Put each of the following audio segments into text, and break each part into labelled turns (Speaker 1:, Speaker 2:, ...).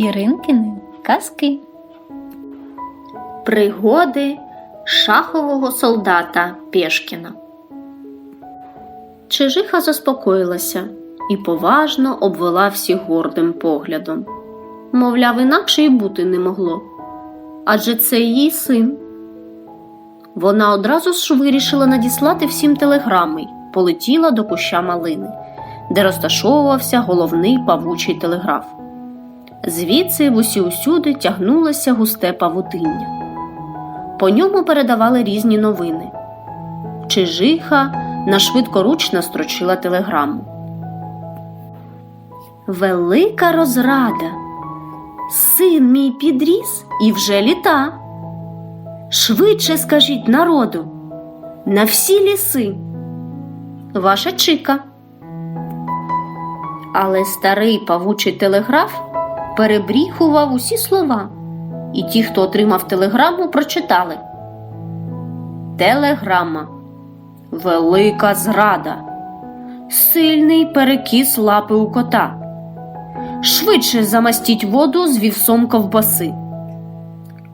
Speaker 1: Іринкини казки.
Speaker 2: Пригоди шахового солдата Пєшкіна. Чижиха заспокоїлася і поважно обвела всіх гордим поглядом. Мовляв, інакше й бути не могло. Адже це її син. Вона одразу ж вирішила надіслати всім телеграми полетіла до куща малини, де розташовувався головний павучий телеграф. Звідси в усі усюди тягнулося густе павутиння. По ньому передавали різні новини. Чижиха нашвидкоручно строчила телеграму. Велика розрада. Син мій підріс і вже літа. Швидше скажіть народу, на всі ліси. Ваша чика. Але старий павучий телеграф перебріхував усі слова, і ті, хто отримав телеграму, прочитали. Телеграма. Велика зрада. Сильний перекіс лапи у кота. Швидше замастіть воду з вівсом ковбаси.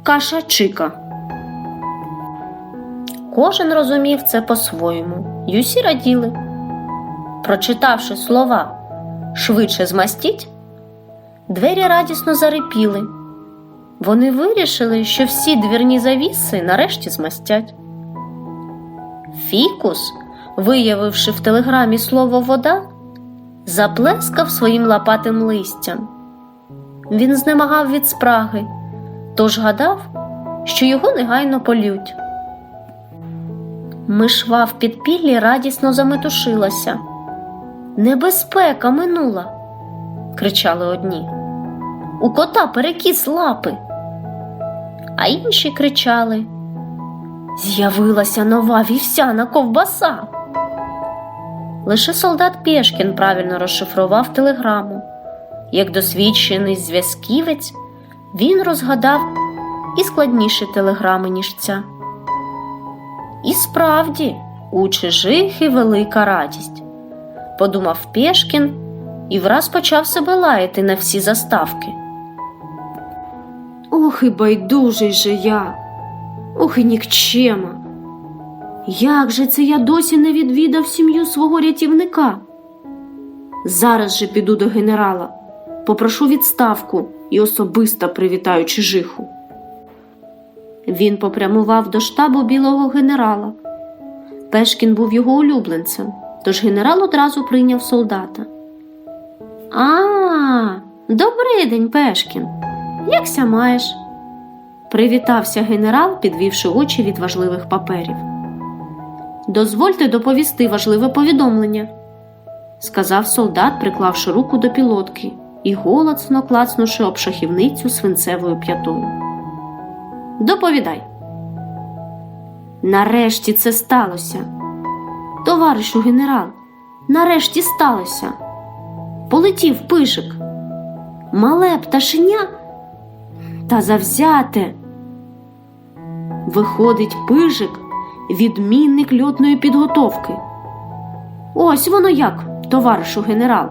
Speaker 2: Каша чика. Кожен розумів це по-своєму, й усі раділи. Прочитавши слова швидше змастіть, двері радісно зарипіли. Вони вирішили, що всі двірні завіси нарешті змастять. Фікус, виявивши в телеграмі слово вода, заплескав своїм лопатим листям. Він знемагав від спраги, тож гадав, що його негайно полють. Мишва в підпіллі радісно заметушилася. Небезпека минула, кричали одні. У кота перекіс лапи. А інші кричали З'явилася нова вівсяна ковбаса. Лише солдат Пєшкін правильно розшифрував телеграму. Як досвідчений зв'язківець, він розгадав і складніші телеграми, ніж ця. І справді, у чижихи велика радість, подумав Пєшкін і враз почав себе лаяти на всі заставки.
Speaker 3: Ох і байдужий же я, ох і нікчема. Як же це я досі не відвідав сім'ю свого рятівника? Зараз же піду до генерала, попрошу відставку і особисто привітаю чижиху. Він попрямував до штабу білого генерала. Пешкін був його улюбленцем, тож генерал одразу прийняв солдата. А, добрий день, Пешкін. Якся маєш? Привітався генерал, підвівши очі від важливих паперів. Дозвольте доповісти важливе повідомлення, сказав солдат, приклавши руку до пілотки і голосно клацнувши об шахівницю свинцевою п'ятою. Доповідай. Нарешті це сталося. Товаришу генерал, нарешті сталося. Полетів пишик. Мале пташеня та завзяте. Виходить пижик, відмінник льотної підготовки. Ось воно як, товаришу генерал.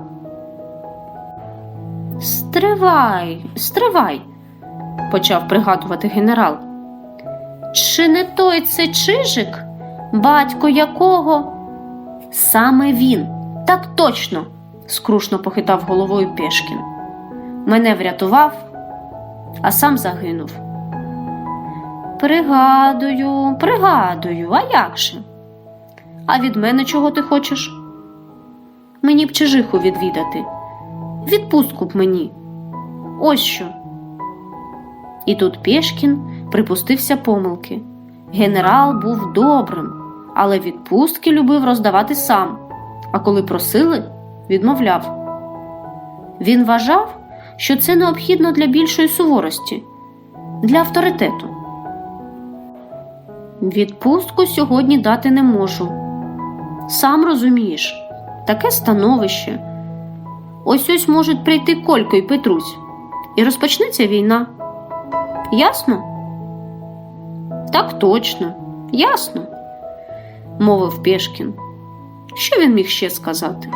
Speaker 3: Стривай, стривай, почав пригадувати генерал. Чи не той це чижик, батько якого? Саме він, так точно, скрушно похитав головою Пешкін. Мене врятував, а сам загинув. Пригадую, пригадую, а як же? А від мене чого ти хочеш? Мені б чижиху відвідати. Відпустку б мені. Ось що. І тут Пєшкін припустився помилки. Генерал був добрим, але відпустки любив роздавати сам, а коли просили, відмовляв. Він вважав, що це необхідно для більшої суворості, для авторитету. Відпустку сьогодні дати не можу. Сам розумієш, таке становище. Ось ось можуть прийти Колько і Петрусь, і розпочнеться війна. Ясно? Так точно, ясно, мовив Пєшкін. Що він міг ще сказати?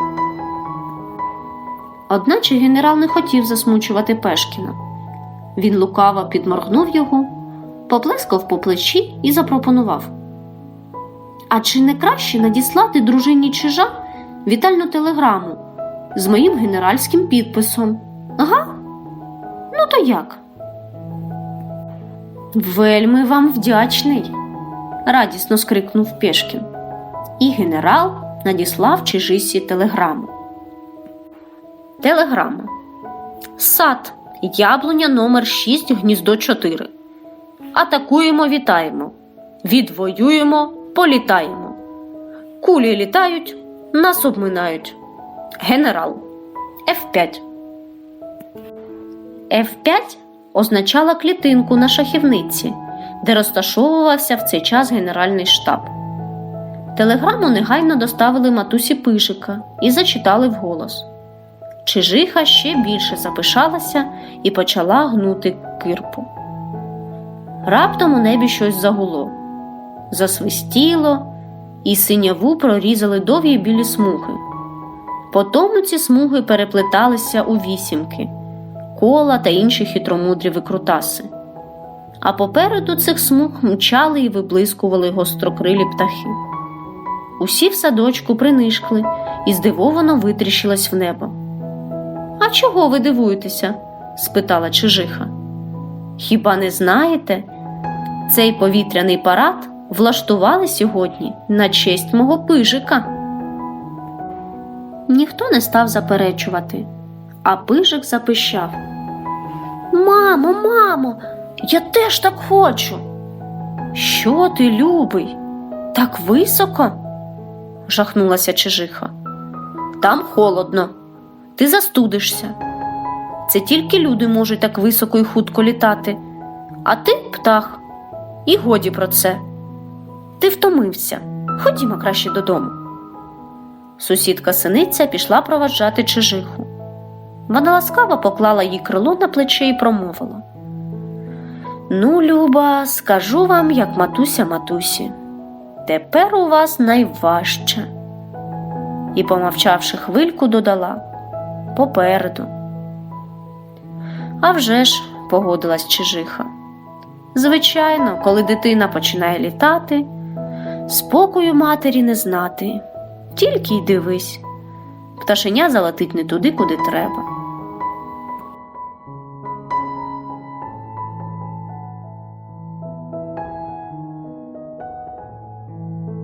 Speaker 3: Одначе генерал не хотів засмучувати Пешкіна. Він лукаво підморгнув його, поплескав по плечі і запропонував. А чи не краще надіслати дружині чижа вітальну телеграму з моїм генеральським підписом? Ага? Ну то як? Вельми вам вдячний, радісно скрикнув Пешкін. І генерал надіслав чижисі телеграму. Телеграма. Сад. Яблуня номер 6 гніздо 4. Атакуємо, вітаємо. Відвоюємо, політаємо. Кулі літають, нас обминають. Генерал. F5. F5 означала клітинку на шахівниці, де розташовувався в цей час генеральний штаб. Телеграму негайно доставили матусі пижика і зачитали вголос. Чижиха ще більше запишалася і почала гнути кирпу. Раптом у небі щось загуло, засвистіло, і синяву прорізали довгі білі смуги. Потому ці смуги переплеталися у вісімки, кола та інші хитромудрі викрутаси. А попереду цих смуг мчали і виблискували гострокрилі птахи. Усі в садочку принишкли і здивовано витріщились в небо. А чого ви дивуєтеся? спитала Чижиха. Хіба не знаєте? Цей повітряний парад влаштували сьогодні на честь мого пижика. Ніхто не став заперечувати, а пижик запищав. Мамо, мамо, я теж так хочу. Що ти, любий? Так високо? жахнулася Чижиха. Там холодно, ти застудишся. Це тільки люди можуть так високо і хутко літати, а ти птах. І годі про це. Ти втомився. Ходімо краще додому. Сусідка синиця пішла проваджати чижиху. Вона ласкаво поклала їй крило на плече і промовила: Ну, Люба, скажу вам, як матуся матусі, тепер у вас найважче. І, помовчавши хвильку, додала попереду. «А вже ж», – погодилась Чижиха. Звичайно, коли дитина починає літати, спокою матері не знати, тільки й дивись, пташеня залетить не туди, куди треба.